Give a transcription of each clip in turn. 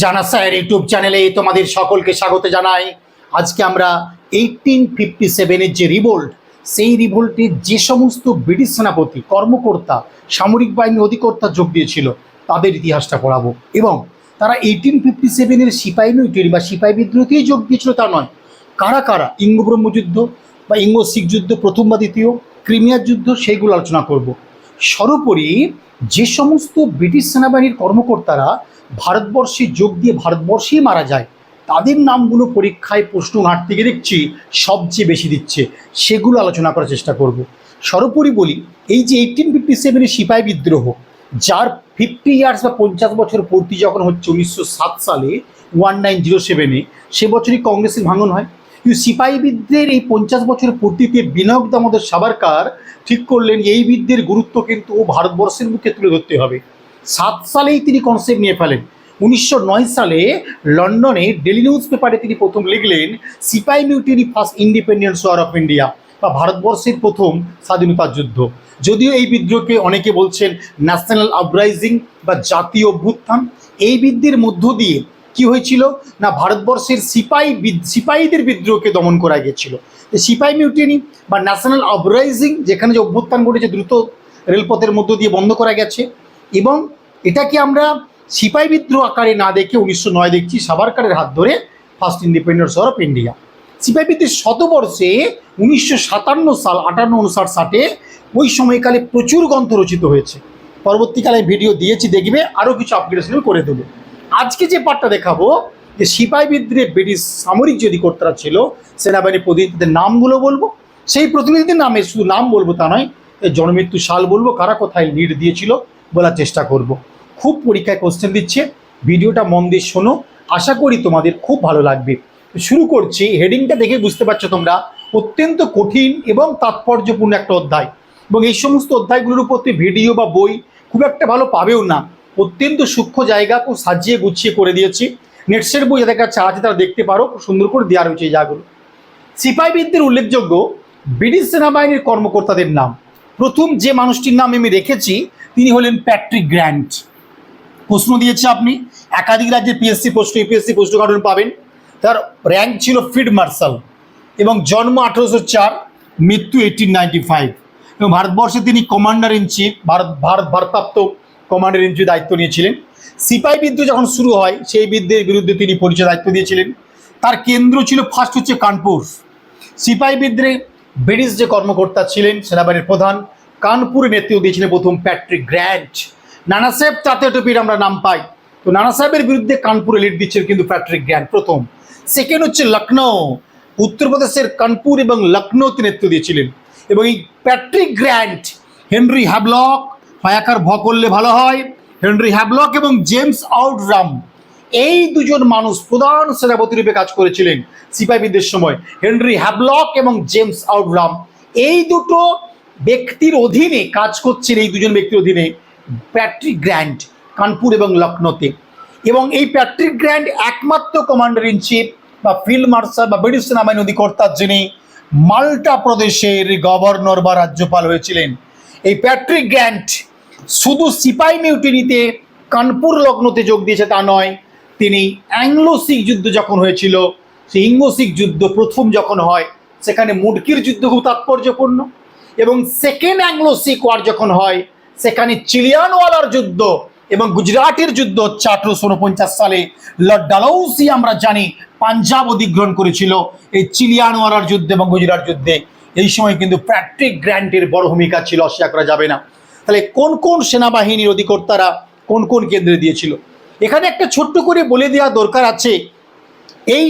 জানা sir YouTube চ্যানেলে তোমাদের সকলকে স্বাগত জানাই। আজকে আমরা এইটিন ফিফটি সেভেনের যে রিভোল্ট সেই রিভোল্টে যে সমস্ত ব্রিটিশ সেনাপতি, কর্মকর্তা, সামরিক বাহিনী অধিকর্তা যোগ দিয়েছিল, তাদের ইতিহাসটা পড়াবো। এবং তারা এইটিন ফিফটি সেভেনের সিপাহী মিউটিনি বা সিপাহী বিদ্রোহতেই যোগ দিয়েছিল তা নয়। কারা কারা? ইঙ্গ ব্রহ্মযুদ্ধ বা ইঙ্গ শিখ যুদ্ধ, প্রথম বা দ্বিতীয়, ক্রিমিয়ার যুদ্ধ, সেইগুলো আলোচনা করব। সর্বোপরি যে সমস্ত ব্রিটিশ সেনাবাহিনীর কর্মকর্তারা ভারতবর্ষে যোগ দিয়ে ভারতবর্ষেই মারা যায়, তাদের নামগুলো পরীক্ষায় প্রশ্ন ঘাট থেকে দেখছি সবচেয়ে বেশি দিচ্ছে। সেগুলো আলোচনা করার চেষ্টা করব। সর্বোপরি বলি, এই যে এইটিন ফিফটি সেভেনের সিপাহী বিদ্রোহ, যার ফিফটি ইয়ার্স বা পঞ্চাশ বছর পূর্তি যখন হচ্ছে উনিশশো সাত সালে ওয়ান নাইন জিরো সেভেনে সে বছরই কংগ্রেসের ভাঙন হয়। কিন্তু সিপাহী বিদ্রোহের এই পঞ্চাশ বছরের পূর্তিতে বিনায়ক দামোদর সাবারকার ঠিক করলেন, এই বিদ্যের গুরুত্ব কিন্তু ভারতবর্ষের মুখে তুলে ধরতে হবে। সাত সালেই তিনি কনসেপ্ট নিয়ে ফেলেন। উনিশশো নয় সালে লন্ডনে ডেলি নিউজ পেপারে তিনি প্রথম লিখলেন sepoy mutiny first independence war of India বা ভারতবর্ষের প্রথম স্বাধীনতার যুদ্ধ। যদিও এই বিদ্রোহকে অনেকে বলছেন ন্যাশনাল আপরাইজিং বা জাতীয় অভ্যুত্থান, এই বিদ্যের মধ্য দিয়ে কি হয়েছিল? না, ভারতবর্ষের সিপাই সিপাহীদের বিদ্রোহকে দমন করা গিয়েছিল। সিপাই মিউটিনি বা ন্যাশনাল আপরাইজিং যেখানে যে অভ্যুত্থান ঘটেছে, দ্রুত রেলপথের মধ্য দিয়ে বন্ধ করা গেছে। এবং এটাকে আমরা সিপাহী বিদ্রোহ আকারে না দেখে উনিশশো নয় দেখছি সাভারকারের হাত ধরে ফার্স্ট ইন্ডিপেন্ডেন্স অফ ইন্ডিয়া সিপাহী বিদ্রোহের শতবর্ষে উনিশশো সাতান্ন সাল, আটান্ন উনষাট ষাটে ওই সময়কালে প্রচুর গ্রন্থ রচিত হয়েছে। পরবর্তীকালে ভিডিও দিয়েছি, দেখবে আরও কিছু আপগ্রেডেশন করে দেবো। আজকে যে পার্টটা দেখাবো, যে সিপাহী বিদ্রোহে ব্রিটিশ সামরিক যে অধিকর্তারা ছিল সেনাবাহিনীর প্রতিনিধিদের নামগুলো বলব। সেই প্রতিনিধিদের নামে শুধু নাম বলব তা নয় জনমৃত্যু সাল বলব, কারা কোথায় লিড দিয়েছিল বলার চেষ্টা করব। খুব পরীক্ষায় কোশ্চেন দিচ্ছে। ভিডিওটা মন দিয়ে শোনো। আশা করি তোমাদের খুব ভালো লাগবে। শুরু করছি। হেডিংটা দেখে বুঝতে পারছ তোমরা। অত্যন্ত কঠিন এবং তাৎপর্যপূর্ণ একটা অধ্যায়। এবং এই সমস্ত অধ্যায়গুলোর উপর তুমি ভিডিও বা বই খুব একটা ভালো পাবেও না। অত্যন্ত সূক্ষ্ম জায়গা খুব সাজিয়ে গুছিয়ে করে দিয়েছি। নেটসের বই যাদের কাছে আছে তারা দেখতে পারো। খুব সুন্দর করে দেওয়া রয়েছে এই জায়গাগুলো। সিপাহী বিদ্যের উল্লেখযোগ্য ব্রিটিশ সেনাবাহিনীর কর্মকর্তাদের নাম। প্রথম যে মানুষটির নাম আমি রেখেছি, তিনি হলেন প্যাট্রিক গ্র্যান্ট। প্রশ্ন দিয়েছে আপনি, একাধিক রাজ্যের পিএসসি প্রশ্ন ইউপিএসসি প্রশ্ন কার্টুন পাবেন। তার র্যাঙ্ক ছিল ফিল্ড মার্শাল এবং জন্ম আঠেরোশো চার, মৃত্যু এইটিন নাইনটি ফাইভ এবং ভারতবর্ষে তিনি commander in chief Bharat Bharat ভারপ্রাপ্ত কমান্ডার ইন চিফ দায়িত্ব নিয়েছিলেন। সিপাহী বিদ্রোহ যখন শুরু হয়, সেই বিদ্রোহের বিরুদ্ধে তিনি পরিচয় দায়িত্ব দিয়েছিলেন। তার কেন্দ্র ছিল ফার্স্ট হচ্ছে কানপুর। সিপাহী বিদ্রোহে ব্রিটিশ যে কর্মকর্তা ছিলেন, সেনাবাহিনীর প্রধান, কানপুরে নেতৃত্ব দিয়েছিলেন প্রথম প্যাট্রিক গ্র্যান্ট। নানা সাহেব তাতে টপির আমরা নাম পাই। তো নানা সাহেবের বিরুদ্ধে কানপুরে লিড দিচ্ছেন কিন্তু প্যাট্রিক গ্র্যান্ট প্রথম। সেকেন্ড হচ্ছে লখনৌ। উত্তরপ্রদেশের কানপুর এবং লখনৌতে নেতৃত্ব দিয়েছিলেন। এবং এই প্যাট্রিক গ্র্যান্ট হেনরি হ্যাবলক ফায়াকার ভ করলে ভালো হয়। হেনরি হ্যাবলক এবং জেমস আউটরাম এই দুজন মানুষ প্রধান সেনাপতি রূপে কাজ করেছিলেন সিপাহী বিদ্রোহের সময়। হেনরি হ্যাবলক এবং জেমস আউটরাম। এই দুটো ব্যক্তির অধীনে কাজ করছেন এই দুজন ব্যক্তির অধীনে প্যাট্রিক গ্র্যান্ড, কানপুর এবং লখনৌতে। এবং এই প্যাট্রিক গ্র্যান্ড একমাত্র কমান্ডার ইন চিফ বা ফিল্ড মার্শাল বা ব্রিটিশ সেনাবাহিনী অধিকর্তার যিনি মাল্টা প্রদেশের গভর্নর বা রাজ্যপাল হয়েছিলেন। এই প্যাট্রিক গ্র্যান্ট শুধু সিপাই মিউটিনিতে কানপুর লগ্নতে যোগ দিয়েছে তা নয় তিনি অ্যাংলো শিখ যুদ্ধ যখন হয়েছিল, সেই ইঙ্গো শিখ যুদ্ধ প্রথম যখন হয়, সেখানে মুডকির যুদ্ধ খুব তাৎপর্যপূর্ণ এবং সেকেন্ড অ্যাংলো শিখ ওয়ার যখন হয়, সেখানে চিলিয়ানওয়ালার যুদ্ধ এবং গুজরাটের যুদ্ধ হচ্ছে আঠারোশো উনপঞ্চাশ সালে। লর্ড ডালৌসি আমরা জানি, পাঞ্জাব অধিগ্রহণ করেছিল এই চিলিয়ানওয়ালার যুদ্ধ এবং গুজরাট যুদ্ধে। এই সময় কিন্তু প্যাট্রিক গ্র্যান্টের বড় ভূমিকা ছিল, অস্বীকার করা যাবে না। তাহলে কোন কোন সেনাবাহিনীর অধিকর্তারা কোন কোন কেন্দ্রে দিয়েছিল? এখানে একটা ছোট্ট করে বলে দেওয়া দরকার আছে। এই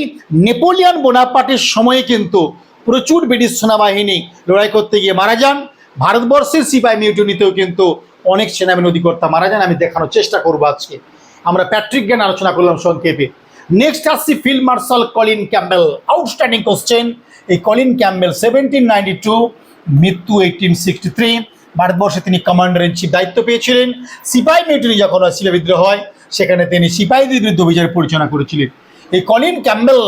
নেপোলিয়ান বোনাপার্টের সময়ে কিন্তু প্রচুর ব্রিটিশ সেনাবাহিনী লড়াই করতে গিয়ে মারা যান। ভারতবর্ষের সিপাই মিউটনিতেও কিন্তু অনেক সেনাবাহিনী অধিকর্তা মারা যান। আমি দেখানোর চেষ্টা করব আজকে। আমরা প্যাট্রিক জ্ঞান আলোচনা করলাম সংক্ষেপে। নেক্সট আসছি field marshal Colin Campbell outstanding question এই Colin Campbell seventeen ninety two মৃত্যু এইটিন সিক্সটি থ্রি ভারতবর্ষে তিনি কমান্ডার ইন চিফ দায়িত্ব পেয়েছিলেন। সিপাই মিউটনি যখন সিপাহী বিদ্রোহ হয় সেখানে তিনি সিপাহীদের বিরুদ্ধে অভিযান পরিচালনা করেছিলেন। এই কলিন ক্যাম্বেল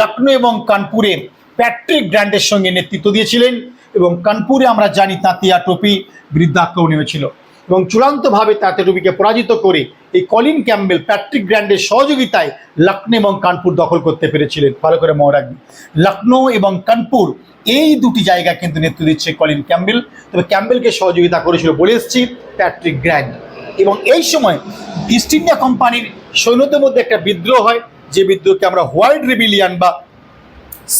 লখনৌ এবং কানপুরে প্যাট্রিক গ্র্যান্ডের সঙ্গে নেতৃত্ব দিয়েছিলেন এবং কানপুরে আমরা জানি তাঁতিয়া টপি বিরুদ্ধে আক্রমণ হয়েছিল এবং চূড়ান্তভাবে তাতেরুবিকে পরাজিত করে এই কলিন ক্যাম্বেল প্যাট্রিক গ্র্যান্ডের সহযোগিতায় লখনৌ এবং কানপুর দখল করতে পেরেছিলেন। ভালো করে মনে রাখবেন লখনৌ এবং কানপুর এই দুটি জায়গা কিন্তু নেতৃত্ব দিচ্ছে কলিন ক্যাম্বেল তবে ক্যাম্বেলকে সহযোগিতা করেছিল বলে এসছি প্যাট্রিক গ্র্যান্ড। এবং এই সময় ইস্ট ইন্ডিয়া কোম্পানির সৈন্যদের মধ্যে একটা বিদ্রোহ হয়, যে বিদ্রোহকে আমরা হোয়াইট রেবিলিয়ান বা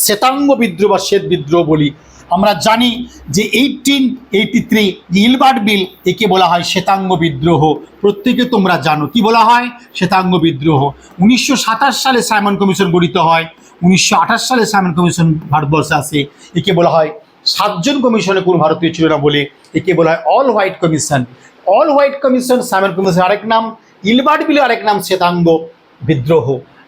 শ্বেতাঙ্গ বিদ্রোহ বা শ্বেত বিদ্রোহ বলি। আমরা জানি যে eighteen eighty three Ilbert bill একে বলা হয় শ্বেতাঙ্গ বিদ্রোহ। প্রত্যেকে তোমরা জানো, কি বলা হয়? শ্বেতাঙ্গ বিদ্রোহ। উনিশশো সাতাশ সালে সাইমন কমিশন গঠিত হয়, উনিশশো আঠাশ সালে সাইমন কমিশন ভারতবর্ষে আসে। একে বলা হয় সাতজন কমিশনে কোনো ভারতীয় ছিল না বলে একে বলা হয় all white commission all white commission Simon commission আরেক নাম ইলবার্ট বিলের আরেক নাম, শ্বেতাঙ্গ বিদ্রোহ।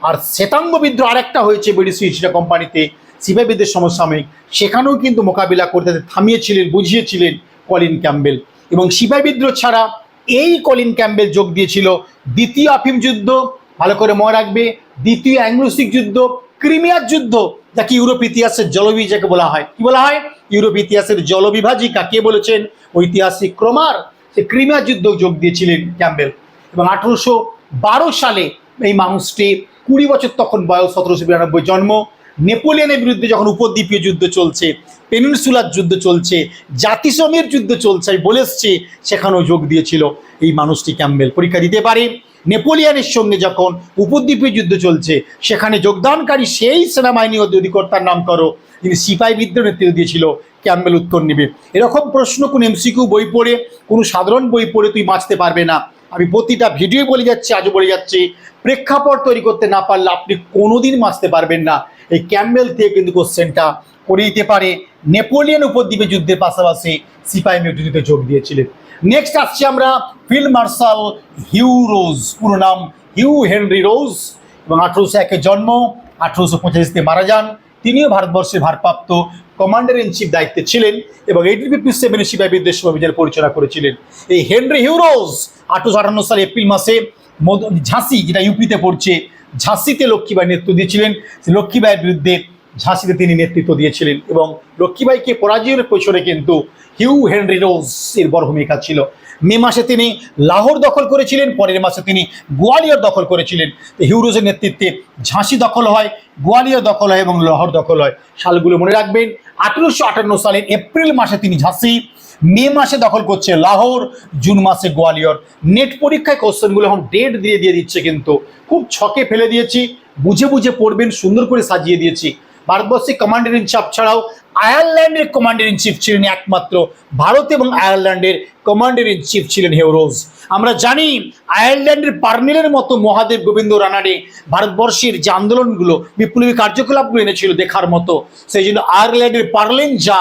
আর শ্বেতাঙ্গ বিদ্রোহ আরেকটা হয়েছে ব্রিটিশ ইস্ট কোম্পানিতে সিপাহীদের সমসাময়িক। সেখানেও কিন্তু মোকাবিলা করতে থামিয়েছিলেন, বুঝিয়েছিলেন কলিন ক্যাম্বেল। এবং সিপাহী বিদ্রোহ ছাড়া এই কলিন ক্যাম্বেল যোগ দিয়েছিল দ্বিতীয় আফিম যুদ্ধ, ভালো করে মনে রাখবে, দ্বিতীয় অ্যাংলোসিক যুদ্ধ, ক্রিমিয়ার যুদ্ধ, যাকে ইউরোপ ইতিহাসের জলবি যাকে বলা হয়। কি বলা হয়? ইউরোপ ইতিহাসের জলবিভাজিকা। কে বলেছেন? ঐতিহাসিক ক্রমার সে ক্রিমিয়ার যুদ্ধ যোগ দিয়েছিলেন ক্যাম্বেল এবং আঠারোশো বারো সালে এই মানুষটি কুড়ি বছর তখন বয়স সতেরোশো বিরানব্বই জন্ম। নেপোলিয়নের বিরুদ্ধে যখন উপদ্বীপীয় যুদ্ধ চলছে, পেনিনসুলার যুদ্ধ চলছে, জাতিসংঘের যুদ্ধ চলছে, আমি বলে এসছি, সেখানেও যোগ দিয়েছিল এই মানুষটি ক্যাম্বেল পরীক্ষা দিতে পারে, নেপোলিয়নের সঙ্গে যখন উপদ্বীপীয় যুদ্ধ চলছে, সেখানে যোগদানকারী সেই সেনাবাহিনী অধিকর্তার নাম করো যিনি সিপাহী বিদ্রোহ নেতৃত্ব দিয়েছিল ক্যাম্বেল উত্তর নেবে। এরকম প্রশ্ন কোন এমসিকিউ বই পড়ে, কোনো সাধারণ বই পড়ে তুই বাঁচতে পারবে না। আমি প্রতিটা ভিডিও বলে যাচ্ছি, আজও বলে যাচ্ছি, প্রেক্ষাপট তৈরি করতে না পারলে আপনি কোনোদিন বাঁচতে পারবেন না। এই ক্যাম্বেল থেকে কিন্তু কোশ্চেনটা করে দিতে পারে। নেপোলিয়ন উপদ্বীপে যুদ্ধের পাশাপাশি সিপাহী মিউটিনিতে যোগ দিয়েছিলেন। নেক্সট আসছি আমরা ফিল্ড মার্শাল হিউ রোজ, পুরো নাম হিউ হেনরি রোজ। এবং আঠেরোশো একে জন্ম, আঠেরোশো পঁচাশিতে মারা যান। তিনিও ভারতবর্ষের ভারপ্রাপ্ত কমান্ডার ইন চিফ দায়িত্বে ছিলেন এবং এইটিন ফিফটি সেভেনে সিপাহী বিদ্রোহ অভিযান পরিচালনা করেছিলেন। এই হেনরি হিউরোজ আঠারোশো আটান্ন সালে এপ্রিল মাসে ঝাঁসি, যেটা ইউপিতে পড়ছে, ঝাঁসিতে লক্ষ্মীবাই নেতৃত্ব দিয়েছিলেন। লক্ষ্মীবাইয়ের বিরুদ্ধে ঝাঁসিতে তিনি নেতৃত্ব দিয়েছিলেন এবং লক্ষ্মীবাইকে পরাজয়ের পেছনে কিন্তু হিউ হেনরি রোজ এর বড় ভূমিকা ছিল। মে মাসে তিনি লাহোর দখল করেছিলেন, পরের মাসে তিনি গোয়ালিয়র দখল করেছিলেন। হিউরোজের নেতৃত্বে ঝাঁসি দখল হয়, গোয়ালিয়র দখল হয় এবং লাহোর দখল হয়। সালগুলো মনে রাখবেন, আঠেরোশো আটান্ন সালের এপ্রিল মাসে তিনি ঝাঁসি, মে মাসে দখল করছে লাহোর, জুন মাসে গোয়ালিয়র। নেট পরীক্ষায় কোশ্চেনগুলো এখন ডেট দিয়ে দিয়ে দিচ্ছে কিন্তু। খুব ছকে ফেলে দিয়েছি, বুঝে বুঝে পড়বেন, সুন্দর করে সাজিয়ে দিয়েছি। ভারতবর্ষে কমান্ডার ইন চিফ ছাড়াও আয়ারল্যান্ডের কমান্ডার ইন চিফ ছিলেন একমাত্র ভারত এবং আয়ারল্যান্ডের কমান্ডার ইন চিফ ছিলেন হেওরোজ আমরা জানি আয়ারল্যান্ডের পার্নিলের মতো মহাদেব গোবিন্দ রানাডে ভারতবর্ষের যে আন্দোলনগুলো, বিপ্লবী কার্যকলাপগুলো এনেছিল দেখার মতো, সেই জন্য আয়ারল্যান্ডের পার্লেন যা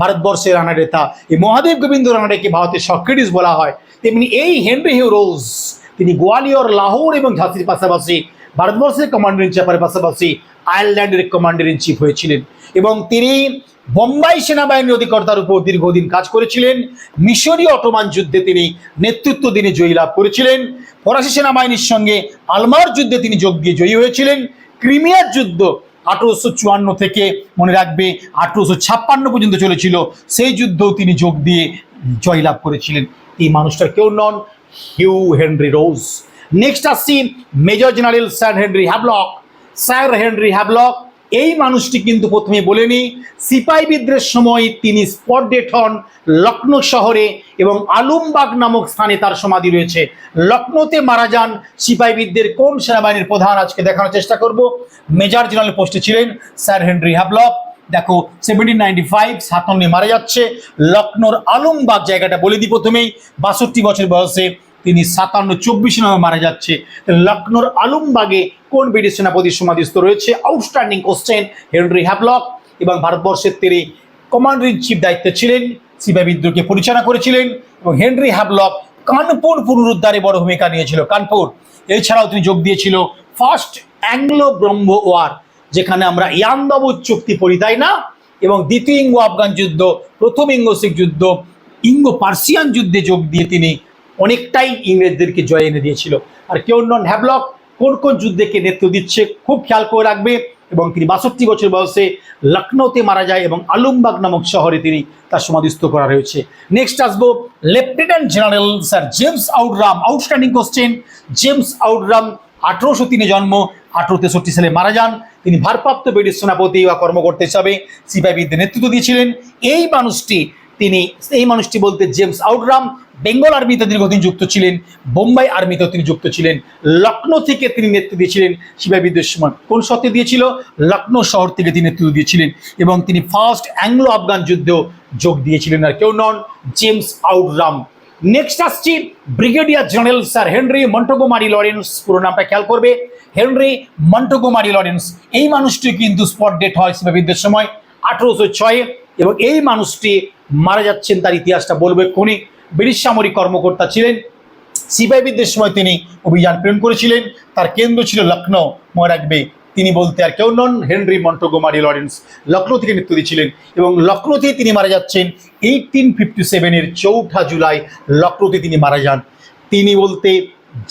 ভারতবর্ষের রানাডে তা, এই মহাদেব গোবিন্দ রানাডেকে ভারতের সক্রেটিস বলা হয়। তেমনি এই হেনরি হিউরোজ তিনি গোয়ালিয়র, লাহোর এবং ঝাঁসির পাশাপাশি ভারতবর্ষের কমান্ডার ইন চিফের পাশাপাশি আয়ারল্যান্ডের কমান্ডার ইন চিফ হয়েছিলেন। এবং তিনি বোম্বাই সেনাবাহিনীর অধিকর্তার উপর দীর্ঘদিন কাজ করেছিলেন। মিশরীয় অটোমান যুদ্ধে তিনি নেতৃত্ব দিনে জয়ী লাভ করেছিলেন। ফরাসি সেনাবাহিনীর সঙ্গে আলমার যুদ্ধে তিনি যোগ দিয়ে জয়ী হয়েছিলেন। ক্রিমিয়ার যুদ্ধ আঠেরোশো চুয়ান্ন থেকে মনে রাখবে আঠেরোশো ছাপ্পান্ন পর্যন্ত চলেছিল। সেই যুদ্ধেও তিনি যোগ দিয়ে জয়লাভ করেছিলেন। এই মানুষটার কেউ নন, হিউ হেনরি রোজ। নেক্সট আসছি, major general sir Henry Havelock. Sir Henry Havelock এই মানুষটি কিন্তু প্রথমে বলেনি সিপাই বিদ্রোহের সময় তিনি স্পট ডেট হন লখনৌ শহরে এবং আলমবাগ নামক স্থানে তার সমাধি রয়েছে। লখনৌতে মারা যান সিপাই বিদ্রোহের কোন সেনাবাহিনীর প্রধান, আজকে দেখানোর চেষ্টা করব। মেজর জেনারেল পোস্টে ছিলেন স্যার হেনরি হ্যাবলক দেখো সেভেন্টিন নাইনটি ফাইভ সাতান্নে মারা যাচ্ছে। লখনৌর আলমবাগ জায়গাটা বলে দিই প্রথমেই, বাষট্টি বছর বয়সে তিনি সাতান্ন, চব্বিশ নামে মারা যাচ্ছে। লখনৌর আলমবাগে কোন ব্রিটিশ সেনাপতির সমাধিস্থ রয়েছে? আউটস্ট্যান্ডিং কোশ্চেন হেনরি হ্যাভলক এবং ভারতবর্ষের তিনি কমান্ডার ইন চিফ দায়িত্বে ছিলেন, সিপাহী বিদ্রোহকে পরিচালনা করেছিলেন। এবং হেনরি হ্যাভলক কানপুর পুনরুদ্ধারে বড় ভূমিকা নিয়েছিল, কানপুর। এছাড়াও তিনি যোগ দিয়েছিল ফার্স্ট অ্যাংলো ব্রহ্ম ওয়ার যেখানে আমরা ইয়ান্দাবু চুক্তি পড়ি, তাই না? এবং দ্বিতীয় ইঙ্গ আফগান যুদ্ধ, প্রথম ইঙ্গ শিখ যুদ্ধ ইঙ্গ পার্সিয়ান যুদ্ধে যোগ দিয়ে তিনি অনেকটাই ইংরেজদেরকে জয় এনে দিয়েছিল। আর কেউ নন হ্যাবলক কোন কোন যুদ্ধে কে নেতৃত্ব দিচ্ছে খুব খেয়াল করে রাখবে এবং তিনি বাষট্টি বছর বয়সে লখনৌতে মারা যায় এবং আলমবাগ নামক শহরে তিনি তার সমাধিস্থ করা রয়েছে। নেক্সট আসব lieutenant general sir James Outram outstanding question James Outram আঠারোশো তিনে জন্ম, আঠারো তেষট্টি সালে মারা যান। তিনি ভারপ্রাপ্ত ব্রিটিশ সেনাপতি বা কর্মকর্তা হিসাবে সিপাহীদের নেতৃত্ব দিয়েছিলেন। এই মানুষটি তিনি এই মানুষটি বলতে জেমস আউটরাম, বেঙ্গল আর্মিতে দীর্ঘদিন যুক্ত ছিলেন, বোম্বাই আর্মিতেও তিনি যুক্ত ছিলেন, লখনৌ থেকে তিনি নেতৃত্ব দিয়েছিলেন বিদ্রোহের সময় কোন শর্তে দিয়েছিল? লখনৌ শহর থেকে তিনি নেতৃত্ব দিয়েছিলেন এবং তিনি ফার্স্ট অ্যাংলো আফগান যুদ্ধেও যোগ দিয়েছিলেন আর কেউ নন জেমস আউটরাম। নেক্সট আসছি brigadier general sir Henry Montgomery Lawrence, পুরো নামটা খেয়াল করবে। হেনরি মন্টোগোমারি লরেন্স, এই মানুষটি কিন্তু স্পট ডেট হয় সিপাহীদের সময় আঠেরোশো ছয়ে। এবং এই মানুষটি মারা যাচ্ছেন তার ইতিহাসটা বলবে কোনি ব্রিটিশ সামরিক কর্মকর্তা ছিলেন। সিপাহী সময় তিনি অভিযান প্রেরণ করেছিলেন। তার কেন্দ্র ছিল লখনৌ মনে রাখবে, তিনি বলতে আর কেউ নন, হেনরি মন্টোগোমারি লরেন্স। লখনৌ থেকে মৃত্যু দিয়েছিলেন এবং লখনৌতে তিনি মারা যাচ্ছেন। এইটিন ফিফটি সেভেনের চৌঠা জুলাই লখনৌতে তিনি মারা যান। তিনি বলতে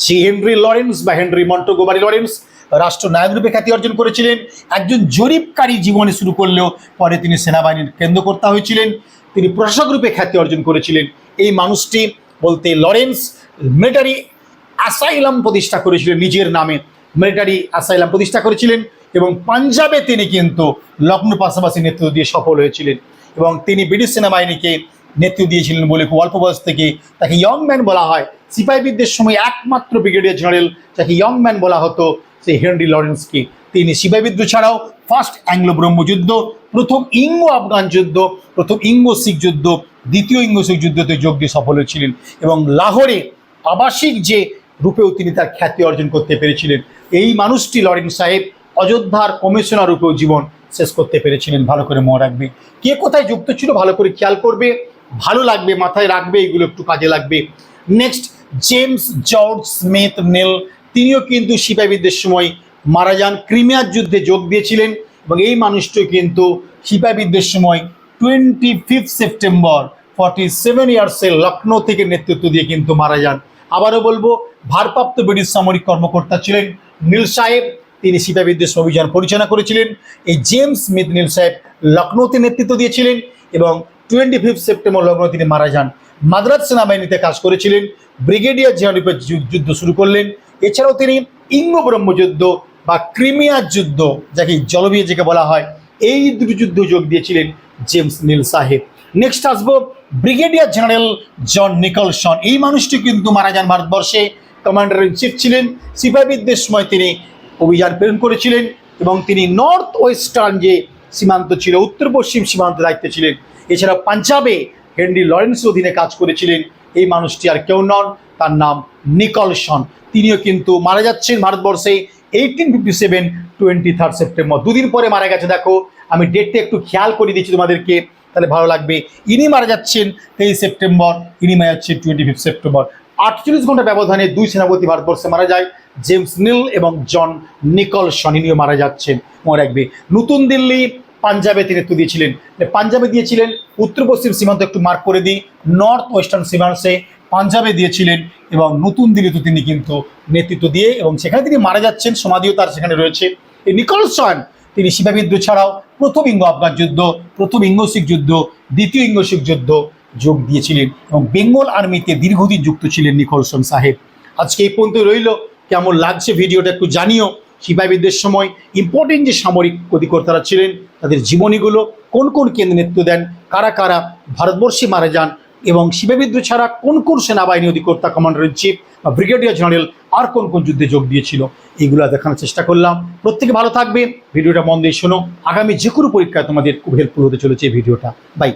যে হেনরি লরেন্স বা হেনরি মন্টোগোমারি লরেন্স রাষ্ট্রনায়ক রূপে খ্যাতি অর্জন করেছিলেন। একজন জরিপকারী জীবনে শুরু করলেও পরে তিনি সেনাবাহিনীর কেন্দ্রকর্তা হয়েছিলেন। তিনি প্রশাসক রূপে খ্যাতি অর্জন করেছিলেন। এই মানুষটি বলতে লরেন্স মিলিটারি অ্যাসাইলাম প্রতিষ্ঠা করেছিলেন। নিজের নামে মিলিটারি অ্যাসাইলাম প্রতিষ্ঠা করেছিলেন এবং পাঞ্জাবে তিনি কিন্তু লখনৌ পাশাপাশি নেতৃত্ব দিয়ে সফল হয়েছিলেন। এবং তিনি ব্রিটিশ সেনাবাহিনীকে নেতৃত্ব দিয়েছিলেন বলে খুব অল্প বয়স থেকে তাকে ইয়ং ম্যান বলা হয়। সিপাহী বিদ্রোহের সময় একমাত্র ব্রিগেডিয়ার জেনারেল যাকে ইয়ং ম্যান বলা হতো, সেই হেনরি লরেন্সকে। তিনি সিপাহীবিদ্রোহ ছাড়াও ফার্স্ট অ্যাংলো ব্রহ্মযুদ্ধ প্রথম ইঙ্গো আফগান যুদ্ধ, প্রথম ইঙ্গো শিখ যুদ্ধ, দ্বিতীয় ইঙ্গো শিখ যুদ্ধতে যোগ দিয়ে সফল হয়েছিলেন এবং লাহোরে আবাসিক যে রূপেও তিনি তার খ্যাতি অর্জন করতে পেরেছিলেন, এই মানুষটি লরেন্স সাহেব অযোধ্যার কমিশনার রূপেও জীবন শেষ করতে পেরেছিলেন, ভালো করে মনে রাখবে। কে কোথায় যুক্ত ছিল ভালো করে খেয়াল করবে? ভালো লাগবে, মাথায় রাখবে, এগুলো একটু কাজে লাগবে। Next James George Smith Neill তিনিও কিন্তু সিপাহী সময় মারা যান। ক্রিমিয়ার যুদ্ধে যোগ দিয়েছিলেন এবং এই মানুষটিও কিন্তু সিপাহী সময় twenty fifth September forty seven ইয়ার্সে Lucknow থেকে নেতৃত্ব দিয়ে কিন্তু মারা যান। আবারও বলব, ভারপ্রাপ্ত ব্রিটিশ সামরিক কর্মকর্তা ছিলেন নীল সাহেব। তিনি বিদ্রোহ অভিযান পরিচালনা করেছিলেন। এই জেমস স্মিথ নীল সাহেব লখনৌতে নেতৃত্ব দিয়েছিলেন এবং টোয়েন্টি ফিফথ সেপ্টেম্বর লখনৌ তিনি মারা যান। মাদ্রাজ সেনাবাহিনীতে কাজ করেছিলেন। ব্রিগেডিয়ার জেনারেল যুদ্ধ শুরু করলেন। এছাড়াও তিনি ইঙ্গ ব্রহ্মযুদ্ধ বা ক্রিমিয়ার যুদ্ধ, যাকে জলবিয়ে যেকে বলা হয়, এই দুটি যুদ্ধ যোগ দিয়েছিলেন জেমস নীল সাহেব। নেক্সট আসব ব্রিগেডিয়ার জেনারেল জন নিকলসন। এই মানুষটি কিন্তু মারা যান ভারতবর্ষে। কমান্ডার ইন চিফ ছিলেন। সিপাহীদের সময় তিনি অভিযান প্রেরণ করেছিলেন এবং তিনি নর্থ ওয়েস্টার্ন যে সীমান্ত ছিল, উত্তর পশ্চিম সীমান্তে দায়িত্বে ছিলেন। এছাড়া পাঞ্জাবে হেনরি লরেন্সের অধীনে কাজ করেছিলেন। এই মানুষটি আর কেউ নন, তার নাম নিকলসন তিনিও কিন্তু মারা যাচ্ছেন ভারতবর্ষে eighteen fifty seven twenty third September দুদিন পরে মারা গেছে, দেখো। আমি ডেটটা একটু খেয়াল করে দিচ্ছি তোমাদেরকে, তাহলে ভালো লাগবে। ইনি মারা যাচ্ছেন তেইশ সেপ্টেম্বর ইনি মারা যাচ্ছেন টোয়েন্টি ফিফথ সেপ্টেম্বর আটচল্লিশ ঘণ্টা ব্যবধানে দুই সেনাপতি ভারতবর্ষে মারা যায়। জেমস নীল এবং জন নিকলসন ইনিও মারা যাচ্ছেন মনে রাখবে নতুন দিল্লি, পাঞ্জাবে তিনি নেতৃত্ব দিয়েছিলেন। পাঞ্জাবে দিয়েছিলেন, উত্তর পশ্চিম সীমান্ত একটু মার্ক করে দিই। নর্থ ওয়েস্টার্ন সীমান্তে পাঞ্জাবে দিয়েছিলেন এবং নতুন দিল্লিতে তিনি কিন্তু নেতৃত্ব দিয়ে এবং সেখানে তিনি মারা যাচ্ছেন, সমাধিও তার সেখানে রয়েছে। এই নিকলসন, তিনি শিবাবিদ্রোহ ছাড়াও প্রথম ইঙ্গ আফগান যুদ্ধ, প্রথম ইঙ্গ শিখ যুদ্ধ, দ্বিতীয় ইঙ্গ শিখ যুদ্ধ যোগ দিয়েছিলেন এবং বেঙ্গল আর্মিতে দীর্ঘদিন যুক্ত ছিলেন নিকলসন সাহেব। আজকে এই পর্যন্ত রইল। কেমন লাগছে ভিডিওটা একটু জানিও। সিপাহী বিদ্রোহের সময় ইম্পর্টেন্ট যে সামরিক অধিকর্তারা ছিলেন, তাদের জীবনীগুলো কোন কোন কেন্দ্রে নেতৃত্ব দেন, কারা কারা ভারতবর্ষে মারা যান এবং সিপাহী বিদ্রোহ ছাড়া কোন কোন সেনাবাহিনী অধিকর্তা কমান্ডার ইন চিফ বা ব্রিগেডিয়ার জেনারেল আর কোন কোন যুদ্ধে যোগ দিয়েছিল, এইগুলো দেখানোর চেষ্টা করলাম। প্রত্যেকে ভালো থাকবে। ভিডিওটা মন দিয়ে শোনো। আগামী যে কোনো পরীক্ষায় তোমাদের খুব হেল্পফুল হতে চলেছে ভিডিওটা। বাই